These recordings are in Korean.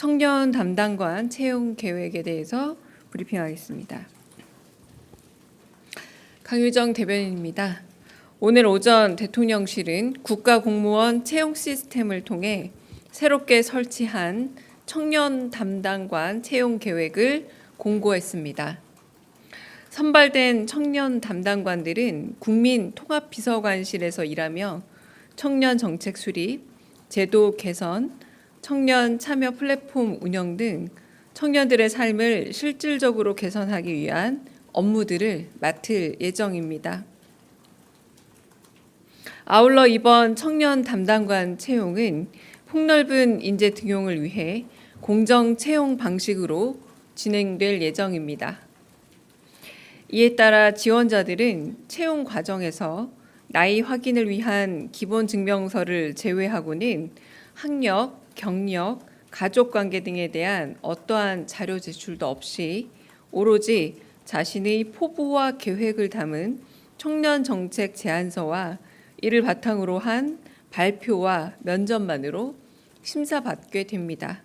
청년 담당관 채용 계획에 대해서 브리핑하겠습니다. 강유정 대변인입니다. 오늘 오전 대통령실은 국가 공무원 채용 시스템을 통해 새롭게 설치한 청년 담당관 채용 계획을 공고했습니다. 선발된 청년 담당관들은 국민 통합 비서관실에서 일하며 청년 정책 수립, 제도 개선, 청년 참여 플랫폼 운영 등 청년들의 삶을 실질적으로 개선하기 위한 업무들을 맡을 예정입니다. 아울러 이번 청년 담당관 채용은 폭넓은 인재 등용을 위해 공정 채용 방식으로 진행될 예정입니다. 이에 따라 지원자들은 채용 과정에서 나이 확인을 위한 기본 증명서를 제외하고는 학력, 경력, 가족 관계 등에 대한 어떠한 자료 제출도 없이 오로지 자신의 포부와 계획을 담은 청년 정책 제안서와 이를 바탕으로 한 발표와 면접만으로 심사받게 됩니다.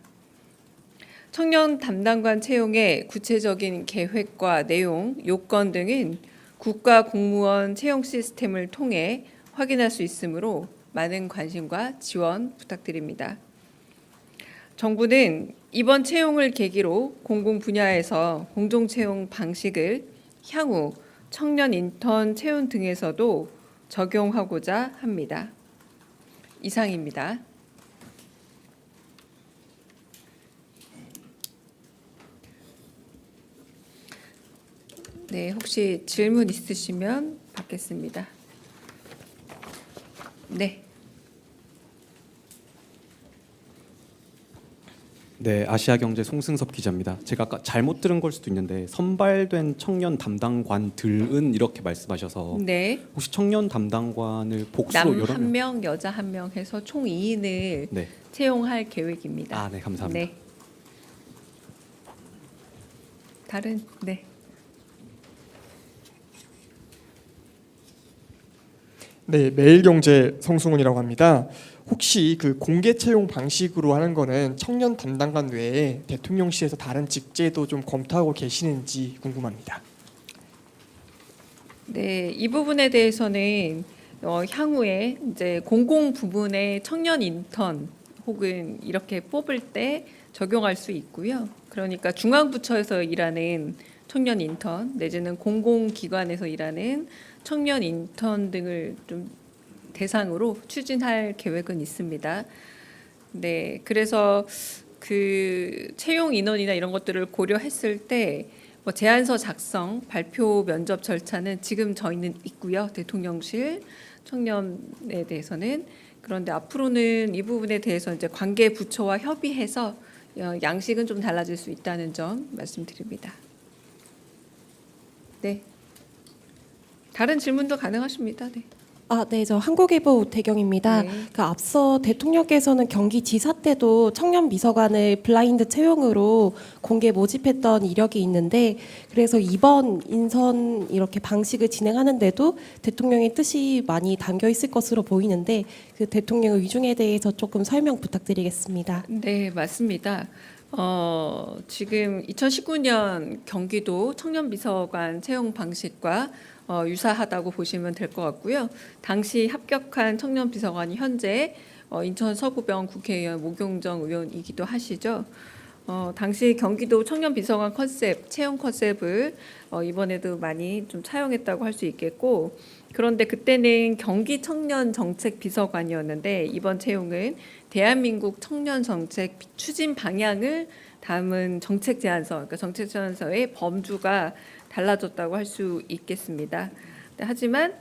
청년 담당관 채용의 구체적인 계획과 내용, 요건 등은 국가 공무원 채용 시스템을 통해 확인할 수 있으므로 많은 관심과 지원 부탁드립니다. 정부는 이번 채용을 계기로 공공 분야에서 공정 채용 방식을 향후 청년 인턴 채용 등에서도 적용하고자 합니다. 이상입니다. 네, 혹시 질문 있으시면 받겠습니다. 네, 네, 아시아경제 송승섭 기자입니다. 제가 아까 잘못 들은 걸 수도 있는데 선발된 청년 담당관들은 이렇게 말씀하셔서 네. 혹시 청년 담당관을 복수로 남 여러 한 명, 여자 한 명 해서 총 2인을 네, 채용할 계획입니다. 아, 네, 감사합니다. 네. 다른 네. 네, 매일경제 성승훈이라고 합니다. 혹시 그 공개 채용 방식으로 하는 거는 청년 담당관 외에 대통령실에서 다른 직제도 좀 검토하고 계시는지 궁금합니다. 네, 이 부분에 대해서는 어, 향후에 이제 공공 부문의 청년 인턴 혹은 이렇게 뽑을 때 적용할 수 있고요. 그러니까 중앙부처에서 일하는 청년 인턴 내지는 공공기관에서 일하는 청년 인턴 등을 좀 대상으로 추진할 계획은 있습니다. 네, 그래서 그 채용 인원이나 이런 것들을 고려했을 때 뭐 제안서 작성, 발표 면접 절차는 지금 저희는 있고요. 대통령실 청년에 대해서는 그런데 앞으로는 이 부분에 대해서 이제 관계 부처와 협의해서 어, 양식은 좀 달라질 수 있다는 점 말씀드립니다. 네. 다른 질문도 가능하십니다. 네. 아, 네, 저 한국일보 대경입니다. 네. 그 앞서 대통령께서는 경기지사 때도 청년 비서관을 블라인드 채용으로 공개 모집했던 이력이 있는데 그래서 이번 인선 이렇게 방식을 진행하는데도 대통령의 뜻이 많이 담겨 있을 것으로 보이는데 그 대통령의 위중에 대해서 조금 설명 부탁드리겠습니다. 네, 맞습니다. 어, 지금 2019년 경기도 청년 비서관 채용 방식과 어, 유사하다고 보시면 될 것 같고요. 당시 합격한 청년 비서관이 현재 어, 인천 서구병 국회의원 모경정 의원이기도 하시죠. 어, 당시 경기도 청년 비서관 컨셉 채용 컨셉을 어, 이번에도 많이 좀 차용했다고 할 수 있겠고 그런데 그때는 경기 청년 정책 비서관이었는데 이번 채용은 대한민국 청년 정책 추진 방향을 담은 정책 제안서, 그러니까 정책 제안서의 범주가 달라졌다고 할 수 있겠습니다. 네, 하지만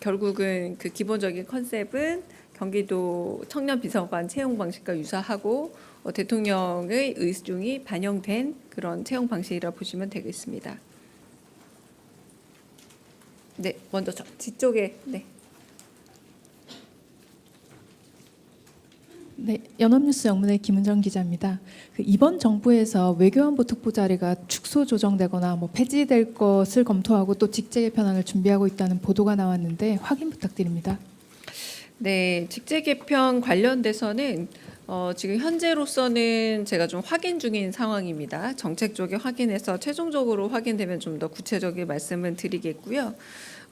결국은 그 기본적인 컨셉은 경기도 청년 비서관 채용 방식과 유사하고 어, 대통령의 의중이 반영된 그런 채용 방식이라 보시면 되겠습니다. 네, 먼저 저 뒤쪽에 네. 네, 연합뉴스 영문의 김은정 기자입니다. 그 이번 정부에서 외교안보 특보 자리가 축소 조정되거나 뭐 폐지될 것을 검토하고 또 직제 개편안을 준비하고 있다는 보도가 나왔는데 확인 부탁드립니다. 네, 직제 개편 관련돼서는 어, 지금 현재로서는 제가 좀 확인 중인 상황입니다. 정책 쪽에 확인해서 최종적으로 확인되면 좀 더 구체적인 말씀을 드리겠고요.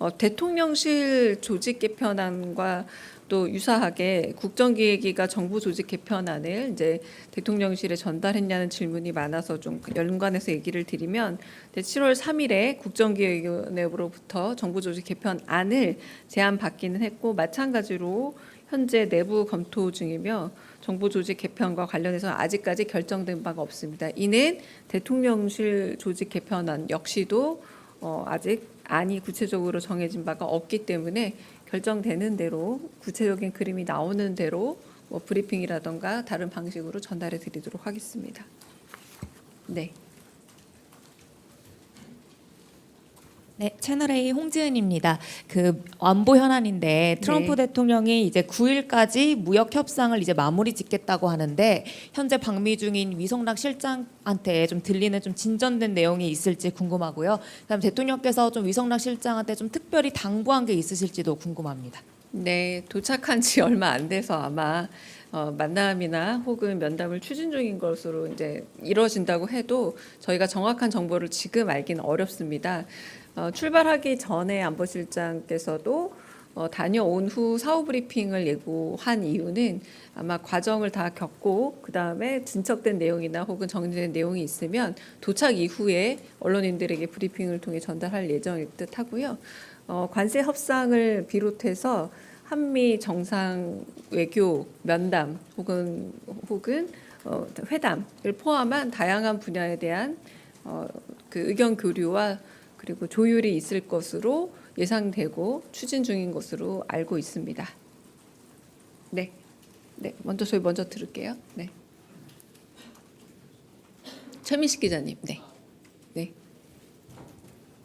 어, 대통령실 조직 개편안과 또 유사하게 국정기획위가 정부 조직 개편안을 이제 대통령실에 전달했냐는 질문이 많아서 좀 연관해서 얘기를 드리면 7월 3일에 국정기획위원회로부터 정부 조직 개편안을 제안받기는 했고 마찬가지로 현재 내부 검토 중이며 정부 조직 개편과 관련해서 아직까지 결정된 바가 없습니다. 이는 대통령실 조직 개편안 역시도 어, 아직 안이 구체적으로 정해진 바가 없기 때문에 결정되는 대로 구체적인 그림이 나오는 대로 뭐 브리핑이라던가 다른 방식으로 전달해 드리도록 하겠습니다. 네. 네, 채널 A 홍지은입니다. 그 안보 현안인데 트럼프 네. 대통령이 이제 9일까지 무역 협상을 이제 마무리 짓겠다고 하는데 현재 방미 중인 위성락 실장한테 좀 들리는 좀 진전된 내용이 있을지 궁금하고요. 그다음 대통령께서 좀 위성락 실장한테 좀 특별히 당부한 게 있으실지도 궁금합니다. 네, 도착한 지 얼마 안 돼서 아마 어, 만남이나 혹은 면담을 추진 중인 것으로 이제 이루어진다고 해도 저희가 정확한 정보를 지금 알기는 어렵습니다. 어, 출발하기 전에 안보실장께서도 어, 다녀온 후 사후 브리핑을 예고한 이유는 아마 과정을 다 겪고 그 다음에 진척된 내용이나 혹은 정리된 내용이 있으면 도착 이후에 언론인들에게 브리핑을 통해 전달할 예정일 듯 하고요. 어, 관세 협상을 비롯해서 한미 정상 외교 면담 혹은 혹은 어, 회담을 포함한 다양한 분야에 대한 어, 그 의견 교류와 그리고 조율이 있을 것으로 예상되고 추진 중인 것으로 알고 있습니다. 네, 네, 먼저 저희 먼저 들을게요. 네, 최민식 기자님, 네, 네.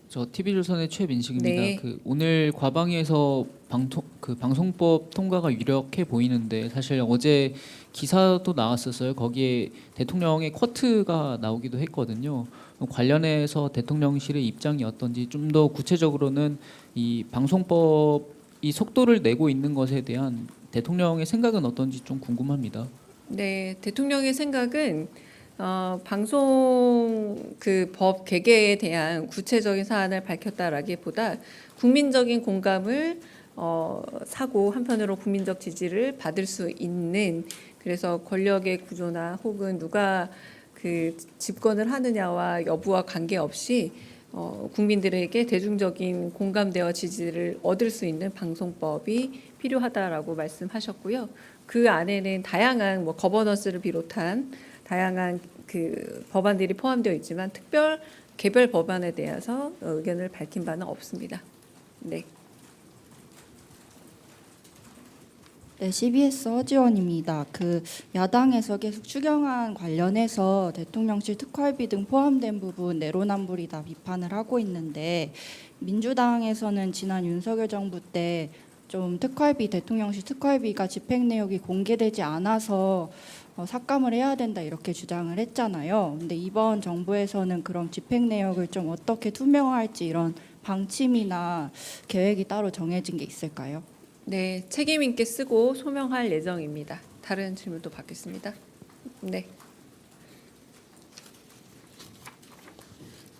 저 TV조선의 최민식입니다. 네. 그 오늘 과방위에서 방통 그 방송법 통과가 유력해 보이는데 사실 어제 기사도 나왔었어요. 거기에 대통령의 쿼트가 나오기도 했거든요. 관련해서 대통령실의 입장이 어떤지 좀 더 구체적으로는 이 방송법 이 속도를 내고 있는 것에 대한 대통령의 생각은 어떤지 좀 궁금합니다. 네, 대통령의 생각은 어, 방송 그 법 개개에 대한 구체적인 사안을 밝혔다라기보다 국민적인 공감을 어, 사고 한편으로 국민적 지지를 받을 수 있는 그래서 권력의 구조나 혹은 누가 그 집권을 하느냐와 여부와 관계없이 어, 국민들에게 대중적인 공감대와 지지를 얻을 수 있는 방송법이 필요하다라고 말씀하셨고요. 그 안에는 다양한 뭐 거버넌스를 비롯한 다양한 그 법안들이 포함되어 있지만 특별 개별 법안에 대해서 의견을 밝힌 바는 없습니다. 네. 네, CBS 허지원입니다. 그 야당에서 계속 추경안 관련해서 대통령실 특활비 등 포함된 부분 내로남불이다 비판을 하고 있는데 민주당에서는 지난 윤석열 정부 때 좀 특활비 대통령실 특활비가 집행 내역이 공개되지 않아서 어, 삭감을 해야 된다 이렇게 주장을 했잖아요. 근데 이번 정부에서는 그럼 집행 내역을 좀 어떻게 투명화할지 이런 방침이나 계획이 따로 정해진 게 있을까요? 네, 책임 있게 쓰고 소명할 예정입니다. 다른 질문도 받겠습니다. 네.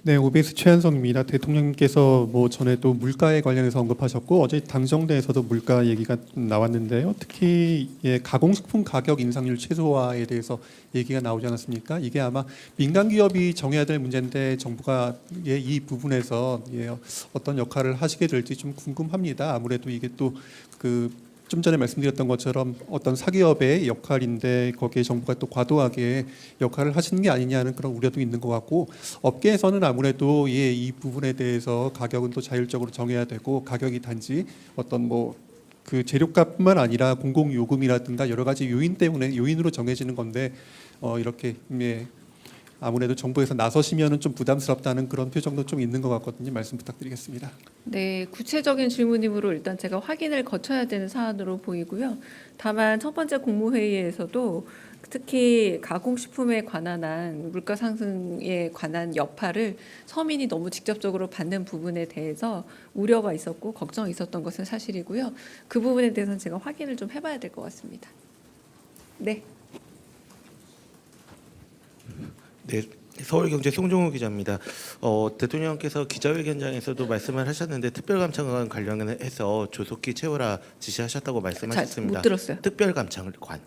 네, OBS 최한성입니다. 대통령께서 뭐 전에도 물가에 관련해서 언급하셨고 어제 당정대에서도 물가 얘기가 나왔는데요. 특히 예, 가공식품 가격 인상률 최소화에 대해서 얘기가 나오지 않았습니까? 이게 아마 민간 기업이 정해야 될 문제인데 정부가 예, 이 부분에서 예, 어떤 역할을 하시게 될지 좀 궁금합니다. 아무래도 이게 또그 좀 전에 말씀드렸던 것처럼 어떤 사기업의 역할인데 거기에 정부가 또 과도하게 역할을 하시는 게 아니냐는 그런 우려도 있는 것 같고 업계에서는 아무래도 예, 이 부분에 대해서 가격은 또 자율적으로 정해야 되고 가격이 단지 어떤 뭐그 재료값뿐만 아니라 공공 요금이라든가 여러 가지 요인 때문에 요인으로 정해지는 건데 어 이렇게 예 아무래도 정부에서 나서시면은 좀 부담스럽다는 그런 표정도 좀 있는 것 같거든요. 말씀 부탁드리겠습니다. 네, 구체적인 질문이므로 일단 제가 확인을 거쳐야 되는 사안으로 보이고요. 다만 첫 번째 국무회의에서도 특히 가공식품에 관한 한 물가 상승에 관한 여파를 서민이 너무 직접적으로 받는 부분에 대해서 우려가 있었고 걱정이 있었던 것은 사실이고요. 그 부분에 대해서는 제가 확인을 좀 해봐야 될 것 같습니다. 네, 네, 서울경제 송종우 기자입니다. 어, 대통령께서 기자회견장에서도 말씀을 하셨는데 특별감찰관 관련해서 조속히 채우라 지시하셨다고 말씀하셨습니다. 못 들었어요. 특별감찰관,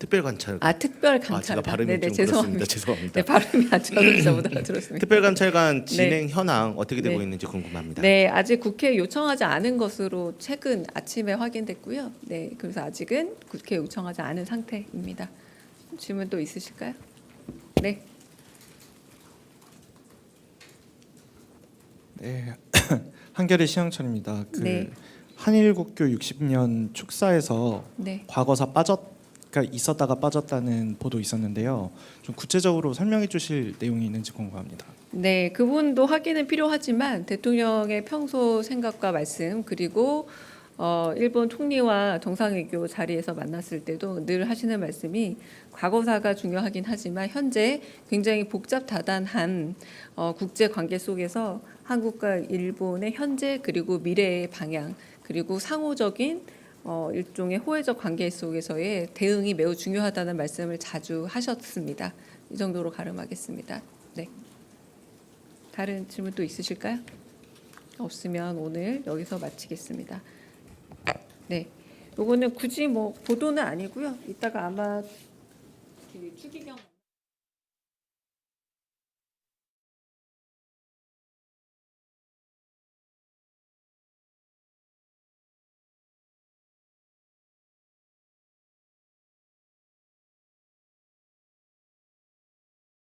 특별관찰. 아 특별 아, 제가. 발음이 네네 좀 죄송합니다. 그렇습니다. 죄송합니다. 네 발음이 아주 못 알아들었습니다. 특별감찰관 진행 현황 어떻게 되고 네. 있는지 궁금합니다. 네, 아직 국회에 요청하지 않은 것으로 최근 아침에 확인됐고요. 네, 그래서 아직은 국회에 요청하지 않은 상태입니다. 질문 또 있으실까요? 네, 네, 한겨레 시영철입니다. 그 네. 한일국교 60년 축사에서 네. 과거사 빠졌가 있었다가 빠졌다는 보도 있었는데요. 좀 구체적으로 설명해 주실 내용이 있는지 궁금합니다. 네, 그분도 확인은 필요하지만 대통령의 평소 생각과 말씀 그리고 어, 일본 총리와 정상외교 자리에서 만났을 때도 늘 하시는 말씀이 과거사가 중요하긴 하지만 현재 굉장히 복잡 다단한 어, 국제 관계 속에서 한국과 일본의 현재 그리고 미래의 방향 그리고 상호적인 어, 일종의 호혜적 관계 속에서의 대응이 매우 중요하다는 말씀을 자주 하셨습니다. 이 정도로 가름하겠습니다. 네. 다른 질문 또 있으실까요? 없으면 오늘 여기서 마치겠습니다. 네, 요거는 굳이 뭐 보도는 아니고요. 이따가 아마 그 추기경